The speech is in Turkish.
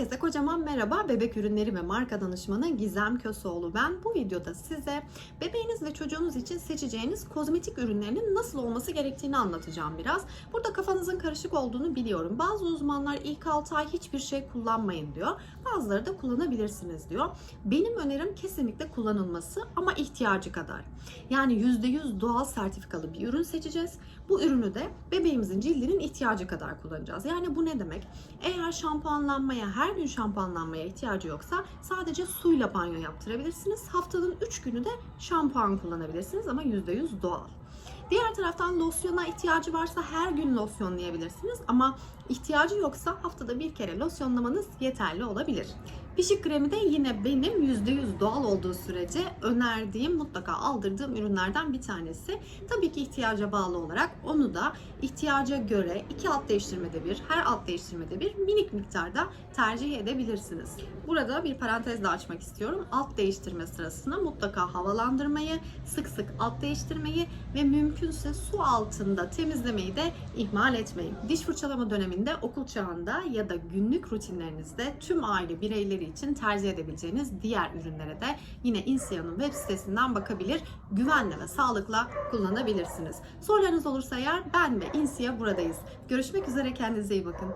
Herkese kocaman merhaba. Bebek ürünleri ve marka danışmanı Gizem Köseoğlu ben. Bu videoda size bebeğiniz ve çocuğunuz için seçeceğiniz kozmetik ürünlerinin nasıl olması gerektiğini anlatacağım biraz. Burada kafanızın karışık olduğunu biliyorum. Bazı uzmanlar ilk 6 ay hiçbir şey kullanmayın diyor. Bazıları da kullanabilirsiniz diyor. Benim önerim kesinlikle kullanılması ama ihtiyacı kadar. Yani %100 doğal sertifikalı bir ürün seçeceğiz. Bu ürünü de bebeğimizin cildinin ihtiyacı kadar kullanacağız. Yani bu ne demek? Eğer şampuanlanmaya, her gün şampuanlanmaya ihtiyacı yoksa sadece suyla banyo yaptırabilirsiniz. Haftanın 3 günü de şampuan kullanabilirsiniz ama %100 doğal. Diğer taraftan losyona ihtiyacı varsa her gün losyonlayabilirsiniz ama ihtiyacı yoksa haftada bir kere losyonlamanız yeterli olabilir. Pişik kremi de yine benim %100 doğal olduğu sürece önerdiğim, mutlaka aldırdığım ürünlerden bir tanesi. Tabii ki ihtiyaca bağlı olarak onu da ihtiyaca göre iki alt değiştirmede bir, her alt değiştirmede bir minik miktarda tercih edebilirsiniz. Burada bir parantez de açmak istiyorum. Alt değiştirme sırasında mutlaka havalandırmayı, sık sık alt değiştirmeyi ve mümkünse su altında temizlemeyi de ihmal etmeyin. Diş fırçalama döneminde okul çağında ya da günlük rutinlerinizde tüm aile bireyleri için tercih edebileceğiniz diğer ürünlere de yine Insia'nın web sitesinden bakabilir, güvenle ve sağlıkla kullanabilirsiniz. Sorularınız olursa eğer ben ve Insia buradayız. Görüşmek üzere kendinize iyi bakın.